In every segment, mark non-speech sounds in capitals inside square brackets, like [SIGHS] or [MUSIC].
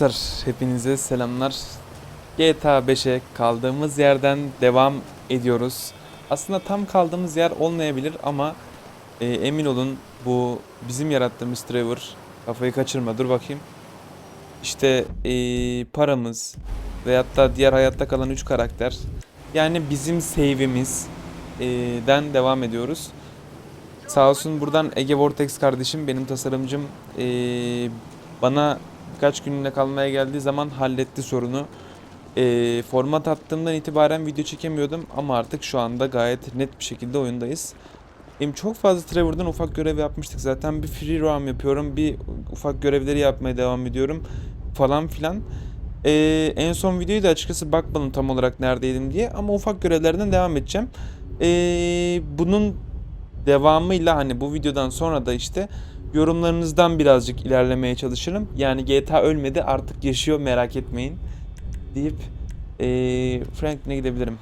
Arkadaşlar hepinize selamlar. GTA 5'e kaldığımız yerden devam ediyoruz. Aslında tam kaldığımız yer olmayabilir ama e, emin olun bu bizim yarattığımız Trevor kafayı kaçırma dur bakayım. İşte e, paramız veyahut da diğer hayatta kalan 3 karakter yani bizim save'imiz e, devam ediyoruz. Sağ olsun buradan Ege Vortex kardeşim benim tasarımcım e, bana birkaç günlüğüne kalmaya geldiği zaman halletti sorunu. Ee, format attığımdan itibaren video çekemiyordum ama artık şu anda gayet net bir şekilde oyundayız. Benim çok fazla Trevor'dan ufak görev yapmıştık zaten bir free roam yapıyorum bir ufak görevleri yapmaya devam ediyorum falan filan. Ee, en son videoyu da açıkçası bakmadım tam olarak neredeydim diye ama ufak görevlerden devam edeceğim. Ee, bunun devamıyla hani bu videodan sonra da işte yorumlarınızdan birazcık ilerlemeye çalışırım. Yani GTA ölmedi artık yaşıyor merak etmeyin deyip eee Franklin'e gidebilirim.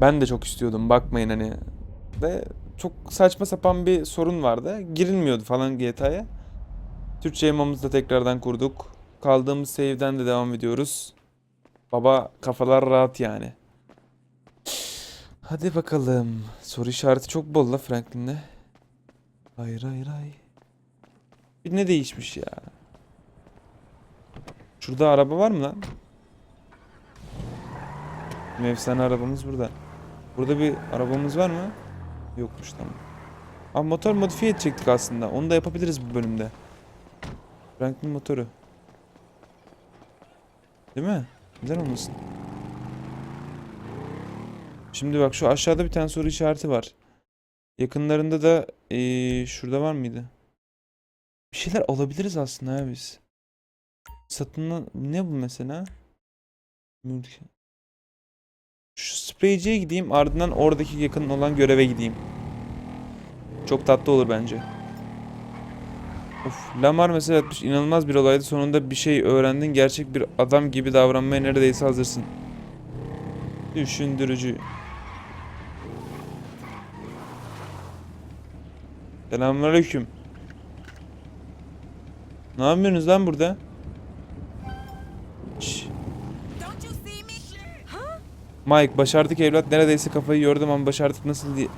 Ben de çok istiyordum bakmayın hani. Ve çok saçma sapan bir sorun vardı. Girilmiyordu falan GTA'ya. Türkçe yamamızı da tekrardan kurduk. Kaldığımız save'den de devam ediyoruz. Baba kafalar rahat yani. Hadi bakalım. Soru işareti çok bol la Franklin'de. Hayır hayır hayır. Bir ne değişmiş ya? Şurada araba var mı lan? Bizim efsane arabamız burada. Burada bir arabamız var mı? Yokmuş tamam. Abi motor modifiye edecektik aslında. Onu da yapabiliriz bu bölümde. Franklin motoru. Değil mi? Neden olmasın? Şimdi bak şu aşağıda bir tane soru işareti var. Yakınlarında da eee, şurada var mıydı? Bir şeyler alabiliriz aslında ya biz. Satın ne bu mesela? Şu spreyciye gideyim ardından oradaki yakın olan göreve gideyim. Çok tatlı olur bence. Of, Lamar mesela yapmış inanılmaz bir olaydı. Sonunda bir şey öğrendin. Gerçek bir adam gibi davranmaya neredeyse hazırsın. Düşündürücü. Selamünaleyküm. Ne yapıyorsunuz lan burada? Mike başardık evlat. Neredeyse kafayı yordum ama başardık nasıl diye.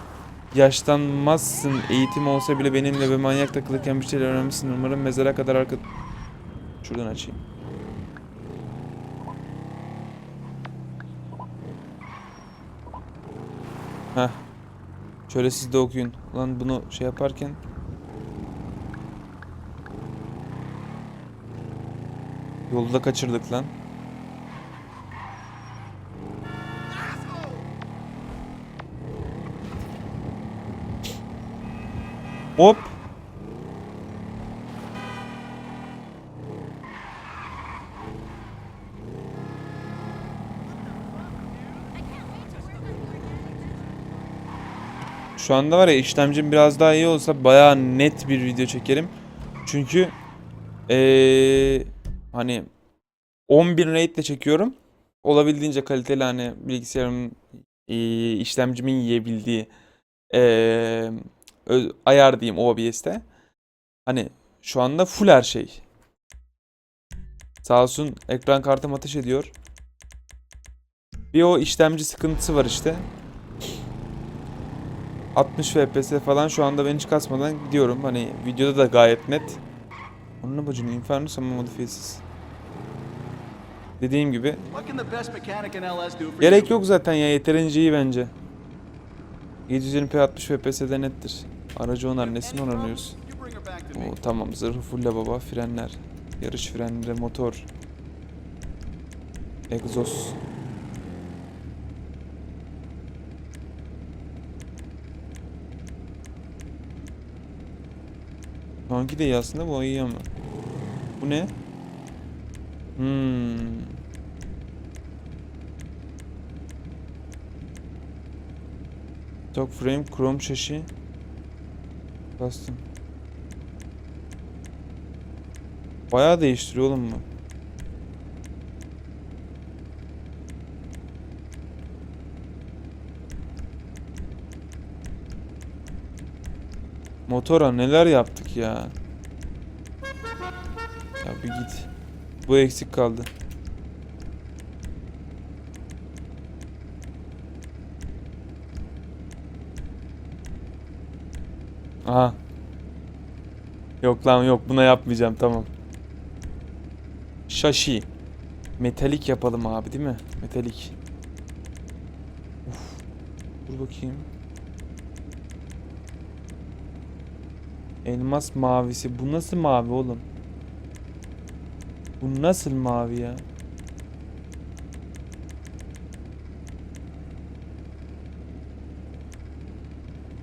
Yaşlanmazsın. Eğitim olsa bile benimle ve manyak takılırken bir şeyler öğrenmişsin. Umarım mezara kadar arka şuradan açayım. Heh şöyle siz de okuyun lan bunu şey yaparken yolu da kaçırdık lan Hop. Şu anda var ya işlemcim biraz daha iyi olsa bayağı net bir video çekerim. Çünkü eee hani 10.000 rate ile çekiyorum. Olabildiğince kaliteli hani bilgisayarımın eee, işlemcimin yiyebildiği eee ö- ayar diyeyim OBS'te. Hani şu anda full her şey. Sağ olsun ekran kartım ateş ediyor. Bir o işlemci sıkıntısı var işte. 60 FPS falan şu anda ben hiç kasmadan gidiyorum. Hani videoda da gayet net. Onun bacını Infernus ama modifiyesiz. Dediğim gibi gerek yok zaten ya yeterince iyi bence. 720p 60 FPS'de nettir. Aracı onar nesini onarıyoruz. Oo, tamam zırhı fulle baba frenler. Yarış frenleri motor. Egzoz. Sonraki de iyi aslında bu iyi ama. Bu ne? Hmm. Top frame, chrome şaşı. Bastım. Bayağı değiştiriyor oğlum bu. Motora neler yaptık ya. Ya bir git. Bu eksik kaldı. Aha. Yok lan yok buna yapmayacağım tamam. Şaşi. Metalik yapalım abi değil mi? Metalik. Uf. Dur bakayım. Elmas mavisi. Bu nasıl mavi oğlum? Bu nasıl mavi ya?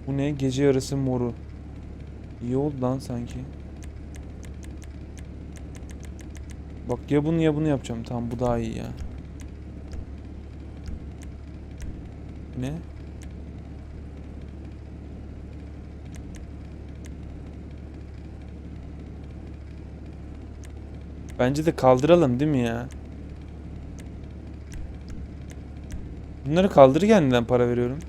Bu ne? Gece yarısı moru. İyi oldu lan sanki. Bak ya bunu ya bunu yapacağım. Tamam bu daha iyi ya. Ne? Bence de kaldıralım değil mi ya? Bunları kaldırırken neden para veriyorum?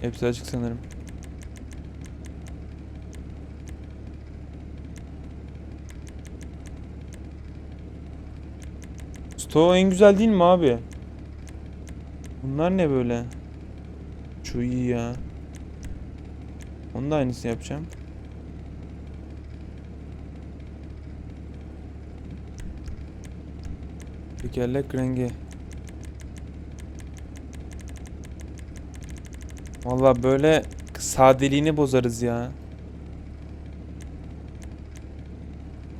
Hepsi açık sanırım. Sto en güzel değil mi abi? Bunlar ne böyle? Şu iyi ya. Onun da aynısını yapacağım. Tekerlek rengi. Valla böyle sadeliğini bozarız ya.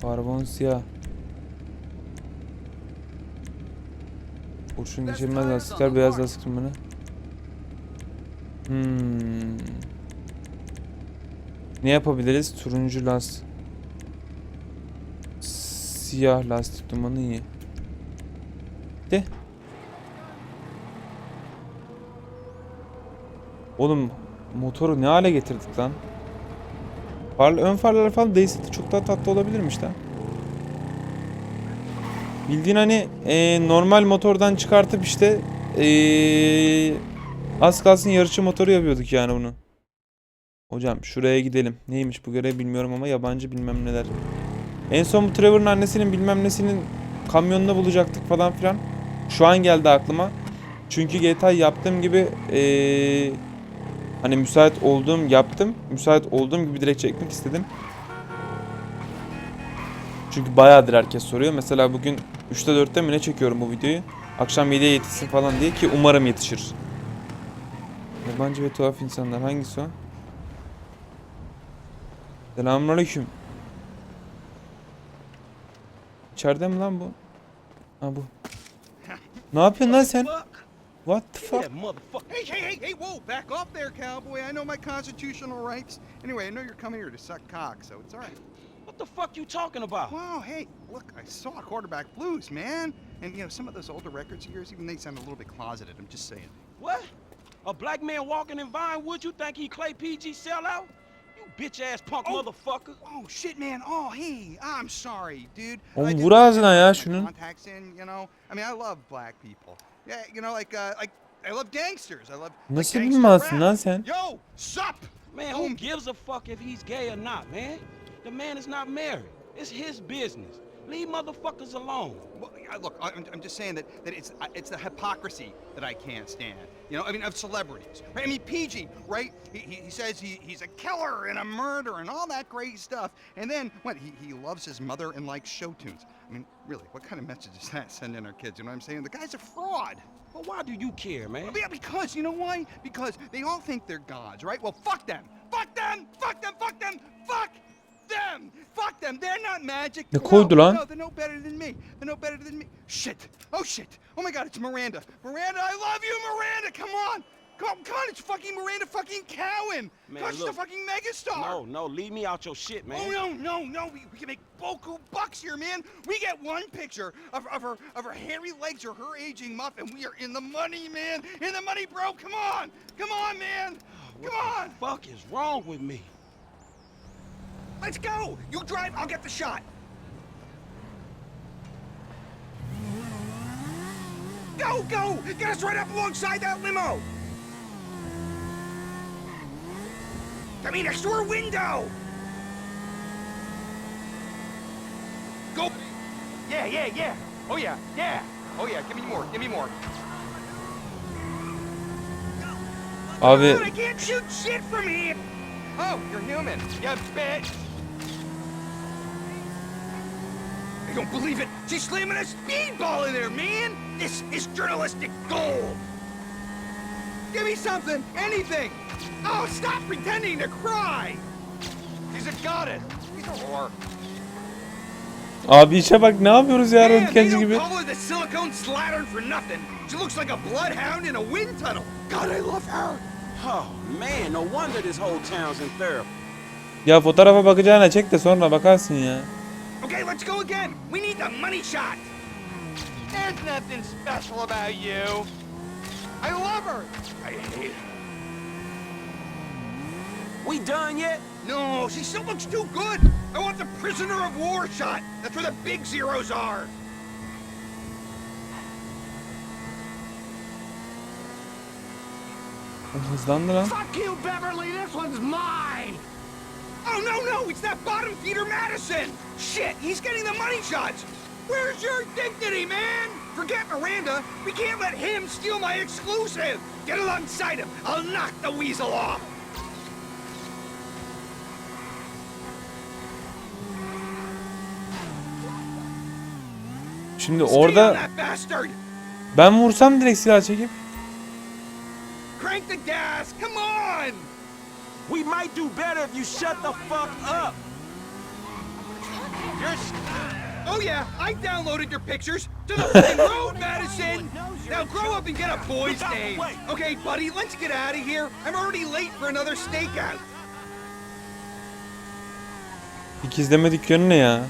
Karbon siyah. Kurşun geçirmez lastikler, beyaz lastik tümünü. Hmm. Ne yapabiliriz? Turuncu lastik. Siyah lastik dumanı iyi. De. Oğlum motoru ne hale getirdik lan? Far, ön farlar falan değilse çok daha tatlı olabilirmiş lan. Bildiğin hani e, normal motordan çıkartıp işte e, az kalsın yarışçı motoru yapıyorduk yani bunu. Hocam şuraya gidelim. Neymiş bu görev bilmiyorum ama yabancı bilmem neler. En son bu Trevor'ın annesinin bilmem nesinin kamyonunu bulacaktık falan filan. Şu an geldi aklıma. Çünkü GTA yaptığım gibi eee hani müsait olduğum yaptım. Müsait olduğum gibi direkt çekmek istedim. Çünkü bayağıdır herkes soruyor. Mesela bugün 3'te 4'te mi ne çekiyorum bu videoyu? Akşam 7'ye yetişsin falan diye ki umarım yetişir. Yabancı ve tuhaf insanlar hangisi o? Selamünaleyküm. İçeride mi lan bu? Ha bu. Ne yapıyorsun lan sen? What the fuck? Motherfucker. Hey, hey, hey, hey, whoa, back off there, cowboy. I know my constitutional rights. Anyway, I know you're coming here to suck cock, so it's all right. What the fuck you talking about? Wow, hey, look, I saw quarterback blues, man. And, you know, some of those older records of yours, even they sound a little bit closeted. I'm just saying. What? A black man walking in Vinewood, you think he Clay PG sellout? You bitch ass punk Oh. motherfucker. Oh, shit, man. Oh, hey, I'm sorry, dude. Oğlum I didn't vur ağzına ya put şunun. Contacts in, you know. I mean, I love black people. Yeah, you know, like, uh, like, I love gangsters. I love. like, Nasıl gangster bilmezsin rap. lan sen? Yo, sup? Man, who gives a fuck if he's gay or not, man? The man is not married. It's his business. Leave motherfuckers alone. Well, I- look, I- I'm, I'm just saying that, that it's I- it's the hypocrisy that I can't stand. You know, I mean, of celebrities. Right? I mean, PG, right? He, he, he says he, he's a killer and a murderer and all that great stuff. And then, what, he, he loves his mother and likes show tunes. I mean, really, what kind of message is that [LAUGHS] sending our kids? You know what I'm saying? The guy's a fraud. Well, why do you care, man? Yeah, because, you know why? Because they all think they're gods, right? Well, fuck them! Fuck them! Fuck them! Fuck them! Fuck them! Fuck them! They're not magic! Ne koydu lan? No, they're no better than me. They're no better than me. Shit! Oh shit! Oh my god, it's Miranda! Miranda, I love you, Miranda! Come on! Come on, come on, it's fucking Miranda fucking Cowan! Man, Gosh, she's a fucking megastar! No, no, leave me out your shit, man. Oh no, no, no! We, we can make boku bucks here, man. We get one picture of, of her of her hairy legs or her aging muff, and we are in the money, man. In the money, bro. Come on, come on, man. Come on. Fuck is wrong with me? Let's go! You drive, I'll get the shot! Go, go! Get us right up alongside that limo! I mean, next to her window! Go! Yeah, yeah, yeah! Oh yeah, yeah! Oh yeah, give me more, give me more! Of it. I can't shoot shit from here! Oh, you're human! Yeah, bitch! I don't believe it. She's slamming a speedball in there, man. This is journalistic gold. Give me something, anything. Oh, stop pretending to cry. She's a goddess. She's a whore. abi işe bak ne yapıyoruz ya röntgenci gibi. call her the silicone slattern for nothing. She looks like a bloodhound in a wind tunnel. God, I love her. Oh, man, no wonder this whole town's in therapy. Ya fotoğrafa bakacağına çek de sonra bakarsın ya. Okay, let's go again. We need the money shot. There's nothing special about you. I love her. I hate her. We done yet? No, she still looks too good. I want the prisoner of war shot. That's where the big zeros are. Oğlum Hızlandı lan. Fuck you, Beverly. This one's mine. Oh, no, no, it's that bottom feeder Madison. Shit, he's getting the money shots. Where's your dignity, man? Forget Miranda. We can't let him steal my exclusive. Get alongside him. I'll knock the weasel off. Şimdi Stay on orada that bastard. ben vursam direkt silah çekip. Crank the gas. Come on. We might do better if you shut the fuck up. Oh yeah, I downloaded your pictures to the [LAUGHS] fucking road, Madison. Now grow up and get a boy's name. Okay, buddy, let's get out of here. I'm already late for another stakeout. İkizleme dükkanı ne ya?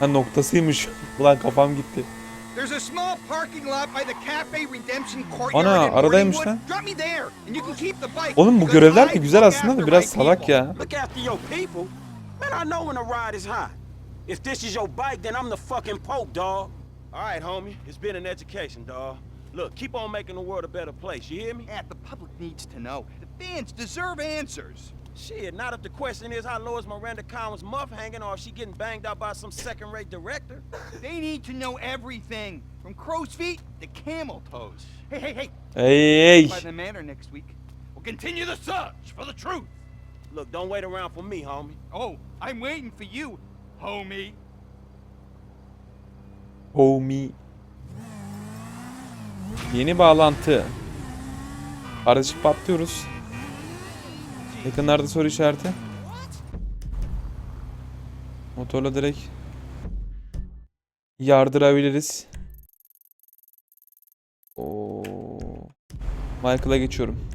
Ha noktasıymış. [LAUGHS] Ulan kafam gitti. There's a small parking lot by the Cafe Redemption Courtyard Ana, aradaymış lan. Drop me there, and you can keep the bike. Oğlum bu görevler de güzel aslında da biraz salak people. ya. Look after your people. Man, I know when the ride is hot. If this is your bike, then I'm the fucking Pope, dog. All right, homie. It's been an education, dog. Look, keep on making the world a better place. You hear me? Yeah, the public needs to know. The fans deserve answers. Shit, not if the question is how low is Miranda Collins' muff hanging or if she getting banged out by some second-rate director. They need to know everything, from crow's feet to camel toes. Hey, hey, hey! Ey ey. By the manor next week, we'll continue the search for the truth. Look, don't wait around for me, homie. Oh, I'm waiting for you, homie. Homie. Yeni bağlantı. Kardeşim patlıyoruz. Yakınlarda soru işareti. Motorla direkt yardırabiliriz. Oo. Michael'a geçiyorum.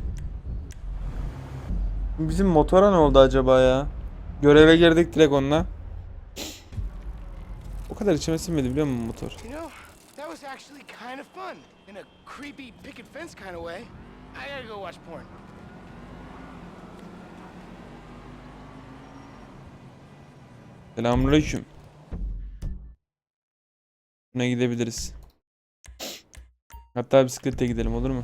Bizim motora ne oldu acaba ya? Göreve girdik direkt onunla. O kadar içime sinmedi biliyor musun motor? Selamünaleyküm. Buna gidebiliriz. Hatta bisiklete gidelim olur mu?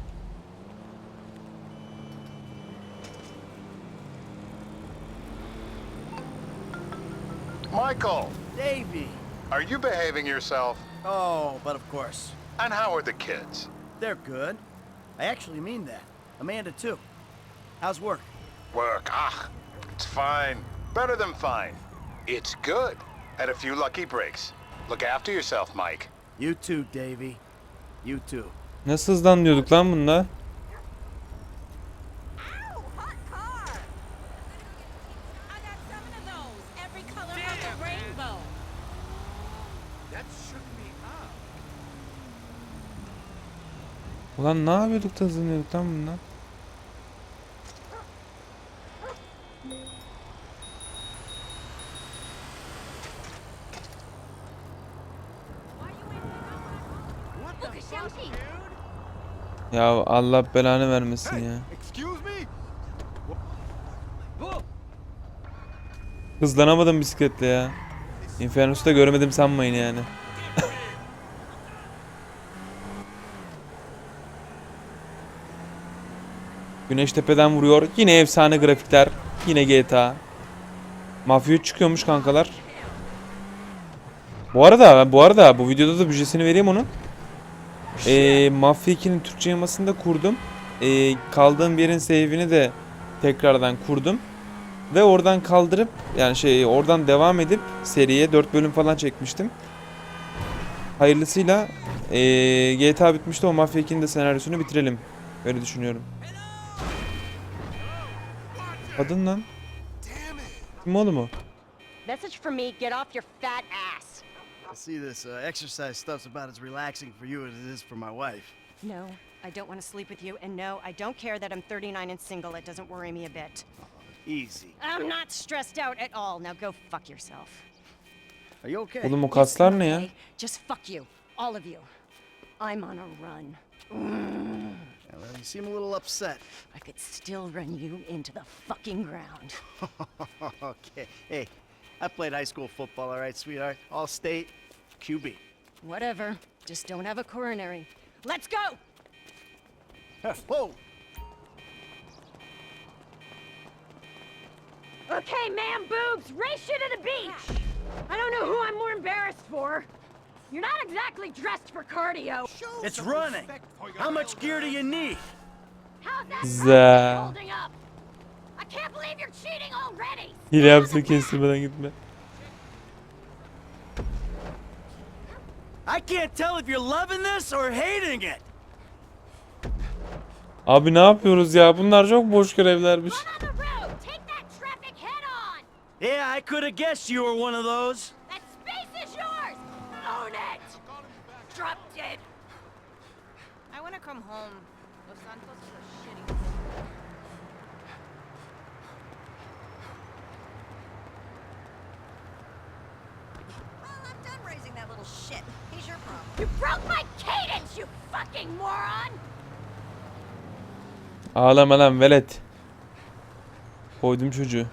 Michael, Davy. are you behaving yourself? Oh, but of course. And how are the kids? They're good. I actually mean that. Amanda, too. How's work? Work, ah, it's fine. Better than fine. It's good. Had a few lucky breaks. Look after yourself, Mike. You too, Davy. You too. Nasıl hızlanıyorduk lan bunda? Ow, hot car. I got seven of those, every color of the rainbow. That shook me up. Ulan ne yapıyorduk da hızlanıyorduk lan bunda? Why you ain't pick up my phone? Look at Shelby. Ya Allah belanı vermesin ya. Hızlanamadım bisikletle ya. Infernus'ta görmedim sanmayın yani. [LAUGHS] Güneş tepeden vuruyor. Yine efsane grafikler. Yine GTA. Mafya 3 çıkıyormuş kankalar. Bu arada bu arada bu videoda da müjdesini vereyim onun. Ee, Mafya 2'nin Türkçe yamasını da kurdum. Ee, kaldığım yerin save'ini de tekrardan kurdum. Ve oradan kaldırıp yani şey oradan devam edip seriye 4 bölüm falan çekmiştim. Hayırlısıyla ee, GTA bitmişti o Mafya 2'nin de senaryosunu bitirelim. Öyle düşünüyorum. Kadın lan. Kim oğlum o? Message from me, get off your fat ass. I see this uh, exercise stuff's about as relaxing for you as it is for my wife. No, I don't want to sleep with you, and no, I don't care that I'm 39 and single. It doesn't worry me a bit. Easy. I'm not stressed out at all. Now go fuck yourself. Are you okay? Oğlum o kaslar ne ya? Just fuck you, all of you. I'm on a run. Yeah, well, you seem a little upset. I could still run you into the fucking ground. [LAUGHS] okay. Hey, I played high school football, all right, sweetheart? All state, QB. Whatever. Just don't have a coronary. Let's go! [LAUGHS] Whoa! Okay, man boobs, race you to the beach! I don't know who I'm more embarrassed for. You're not exactly dressed for cardio. It's running. How much gear do you need? How's that Za. practice holding up? I can't believe you're cheating already! Hile yapsın kestirmeden gitme. I can't tell if you're loving this or hating it. Abi ne yapıyoruz ya? Bunlar çok boş görevlermiş. On the Yeah, I could have guessed you were one of those. That space is yours! Own it! Drop dead! I want to come home. Los Santos is a shitty Well, I'm done raising that little shit. He's your problem. You broke my cadence, you fucking moron! Ağlama lan velet. Koydum çocuğu.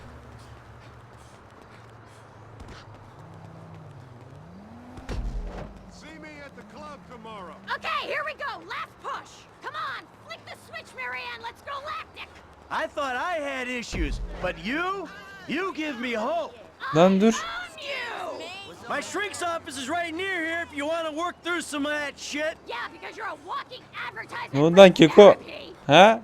But you? You give me hope. Lan dur. My shrink's office is right near here if you want to work through some of that shit. Yeah, because you're a walking advertisement. Ne oldu lan Keko? Ha?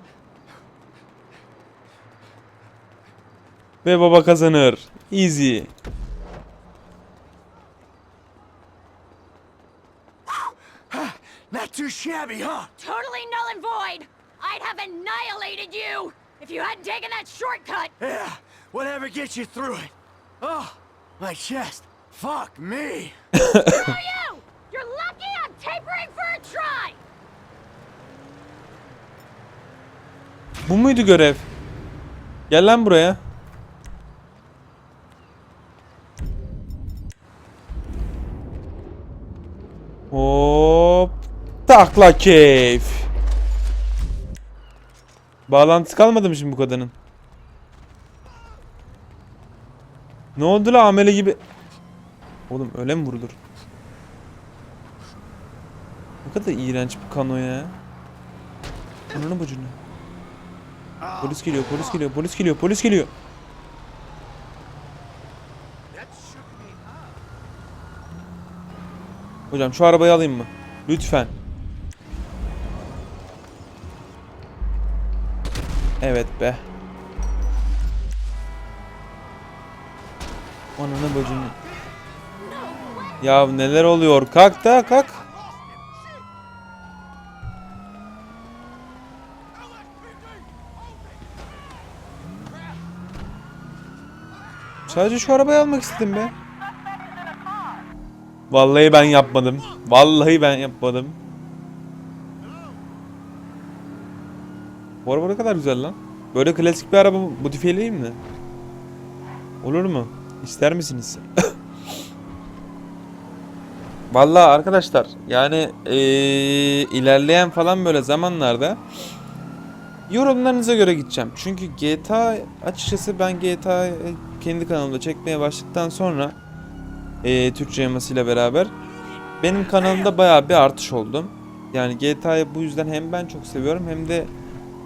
Ve baba kazanır. Easy. [SIGHS] Not too shabby, huh? Totally null and void. I'd have annihilated you if you hadn't taken that shortcut. Yeah, whatever gets you through it. Oh, my chest. Fuck me. [LAUGHS] Screw you! You're lucky I'm tapering for a try. Bu muydu görev? Gel lan buraya. Hop. Takla keyif. Bağlantısı kalmadı mı şimdi bu kadının? Ne oldu la amele gibi? Oğlum öyle mi vurulur? Ne kadar iğrenç bir kano ya. Ananı bacını. Polis geliyor, polis geliyor, polis geliyor, polis geliyor. Hocam şu arabayı alayım mı? Lütfen. Evet be. Ananı bacını. Ya neler oluyor? Kalk da kalk. Sadece şu arabayı almak istedim be. Vallahi ben yapmadım. Vallahi ben yapmadım. Bu araba ne kadar güzel lan. Böyle klasik bir araba modifiyeleyeyim mi? Olur mu? İster misiniz? [LAUGHS] Vallahi arkadaşlar yani eee, ilerleyen falan böyle zamanlarda yorumlarınıza göre gideceğim. Çünkü GTA açıkçası ben GTA kendi kanalımda çekmeye başladıktan sonra eee Türkçe yamasıyla beraber benim kanalımda bayağı bir artış oldu. Yani GTA'yı bu yüzden hem ben çok seviyorum hem de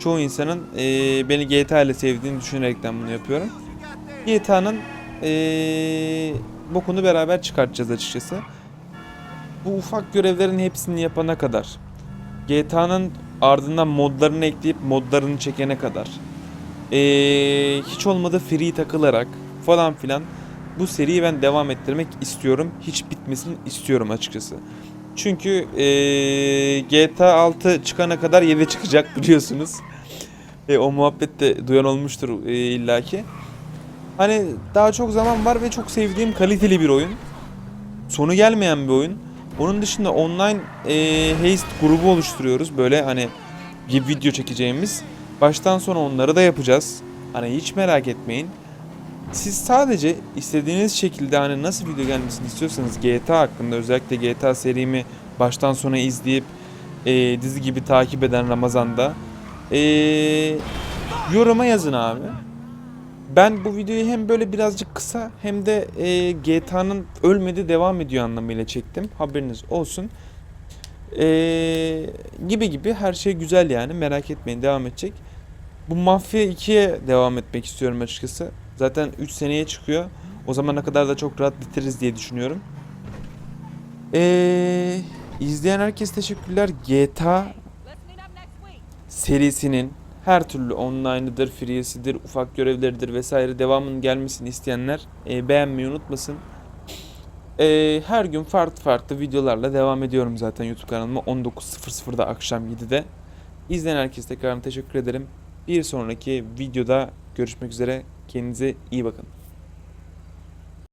çoğu insanın eee, beni GTA ile sevdiğini düşünerekten bunu yapıyorum. GTA'nın eee bokunu beraber çıkartacağız açıkçası. Bu ufak görevlerin hepsini yapana kadar. GTA'nın ardından modlarını ekleyip modlarını çekene kadar. Eee, hiç olmadı free takılarak falan filan bu seriyi ben devam ettirmek istiyorum. Hiç bitmesini istiyorum açıkçası. Çünkü eee, GTA 6 çıkana kadar 7 çıkacak biliyorsunuz. E, o muhabbet de duyan olmuştur e, illaki. Hani daha çok zaman var ve çok sevdiğim kaliteli bir oyun. Sonu gelmeyen bir oyun. Onun dışında online e, Haste grubu oluşturuyoruz. Böyle hani bir video çekeceğimiz. Baştan sona onları da yapacağız. Hani hiç merak etmeyin. Siz sadece istediğiniz şekilde hani nasıl video gelmesini istiyorsanız GTA hakkında özellikle GTA serimi baştan sona izleyip e, dizi gibi takip eden Ramazan'da e, yoruma yazın abi. Ben bu videoyu hem böyle birazcık kısa hem de e, GTA'nın ölmedi devam ediyor anlamıyla çektim. Haberiniz olsun. E, gibi gibi her şey güzel yani merak etmeyin devam edecek. Bu Mafya 2'ye devam etmek istiyorum açıkçası. Zaten 3 seneye çıkıyor. O zamana kadar da çok rahat bitiririz diye düşünüyorum. Ee, izleyen herkes teşekkürler. GTA Let's meet up next week. Serisinin her türlü online'ıdır, free'sidir, ufak görevleridir vesaire devamının gelmesini isteyenler e, beğenmeyi unutmasın. E, her gün farklı farklı videolarla devam ediyorum zaten YouTube kanalıma 19.00'da akşam 7'de. İzleyen herkese tekrar teşekkür ederim. Bir sonraki videoda görüşmek üzere. Kendinize iyi bakın.